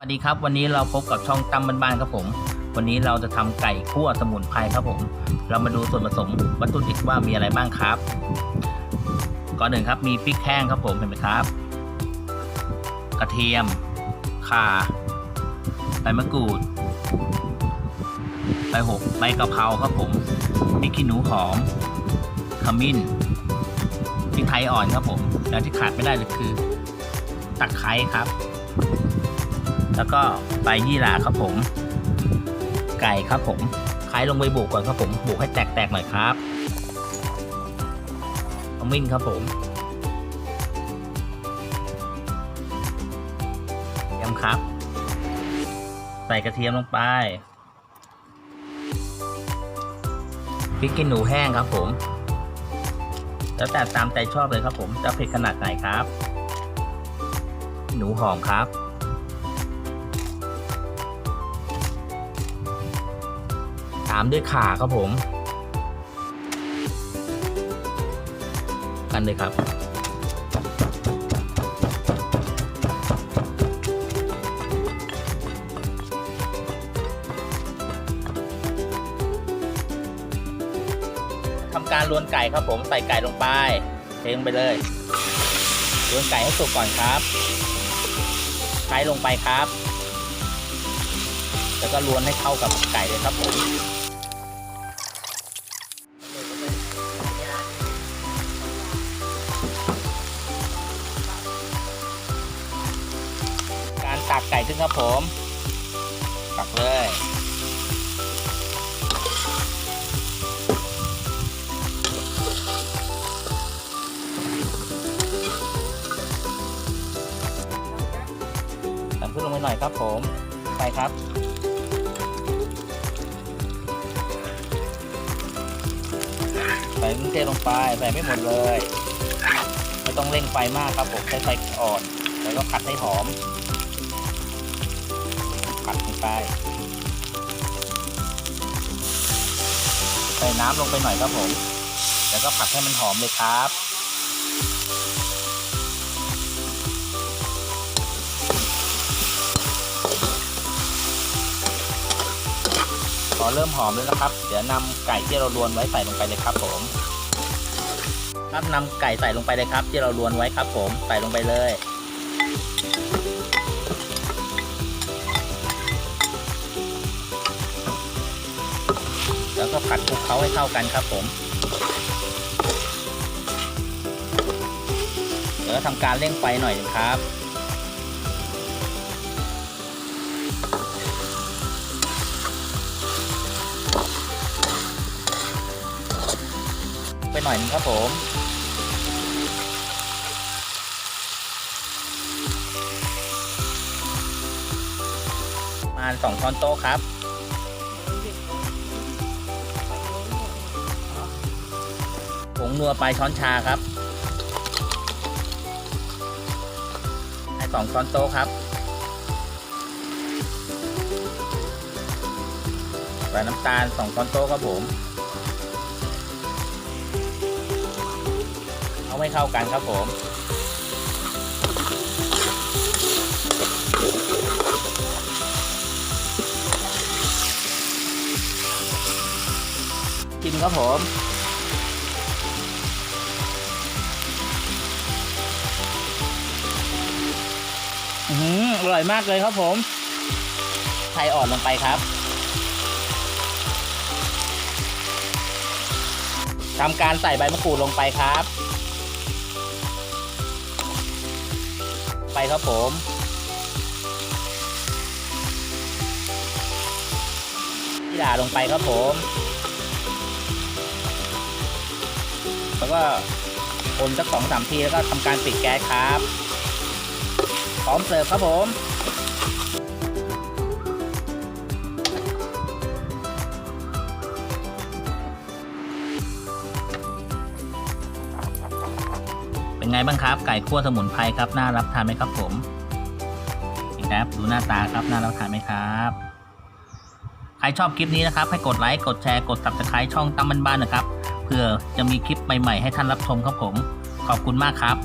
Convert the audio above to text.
สวัสดีครับวันนี้เราพบกับช่องตั้มบ้านๆครับผม วันนี้เราจะทำไก่คั่วสมุนไพรครับผม เรามาดูส่วนผสมวัตถุดิบว่ามีอะไรบ้างครับ ก่อนหนึ่งครับมีพริกแห้งครับผมเห็นไหมครับ กระเทียมข่าใบมะกรูดใบหกใบกะเพราครับผมพริกขี้หนูหอมขมิ้นพริกไทยอ่อนครับผม แล้วที่ขาดไม่ได้เลยคือตะไคร้ครับ แล้วก็ใบยี่หร่าครับผม ไก่ครับผมคล้ายลงไปบุกก่อนครับผมบุกให้แตกๆหน่อยครับขมิ้นครับผมยมครับ ใส่กระเทียมลงไปพริกขี้หนูแห้งครับผม แล้วแต่ตามใจชอบเลยครับผม จะเผ็ดขนาดไหนครับ หนูหอมครับามด้วยขาครับผม กันเลยครับ ทำการลวนไก่ครับผมใส่ไก่ลงไปเทลงไปเลยลวนไก่ให้สุกก่อนครับใช้ลงไปครับ แล้วก็ลวนให้เข้ากับไก่เลยครับผม การตักไก่ขึ้นครับผมตักเลยตักขึ้นลงไปหน่อยครับผมไปครับใส่เครื่องเทศลงไปใส่ไม่หมดเลย ไม่ต้องเร่งไฟมากครับผมใช้ไฟอ่อน แล้วก็ผัดให้หอม ผัดลงไปใส่น้ำลงไปหน่อยครับผม แล้วก็ผัดให้มันหอมเลยครับ พอเริ่มหอมแล้วนะครับ เดี๋ยวนำไก่ที่เราลวนไว้ใส่ลงไปเลยครับผมครับนำไก่ใส่ลงไปเลยครับ ที่เราลวนไว้ครับผม ใส่ลงไปเลย แล้วก็ผัดคลุกเคล้าให้เข้ากันครับผมเดี๋ยวทำการเร่งไฟหน่อยนึงครับไปหน่อยหนึงครับผมประมาณสองช้อนโต๊ะครับ งนัวปลายช้อนชาครับให้สองช้อนโต๊ะครับใส่น้ำตาลสองช้อนโต๊ะครับผม เอาให้เข้ากันครับผมกินครับผม อร่อยมากเลยครับผมไข่อ่อนลงไปครับทำการใส่ใบมะกรูดลงไปครับ ไปครับผม ที่ด่าลงไปครับผม แล้วก็คนสักสองสามทีแล้วก็ทำการปิดแก๊สครับ ร้อมเสิร์ฟครับผมเป็นไงบ้างครับ ไก่คั่วสมุนไพรครับน่ารับทานไหมครับผมนี่ครับดูหน้าตาครับน่ารับทานไหมครับใครชอบคลิปนี้นะครับ ให้กดไลค์กดแชร์กด subscribe ช่องตั้มบ้านๆนะครับเพื่อจะมีคลิปใหม่ๆให้ท่านรับชมครับผม ขอบคุณมากครับ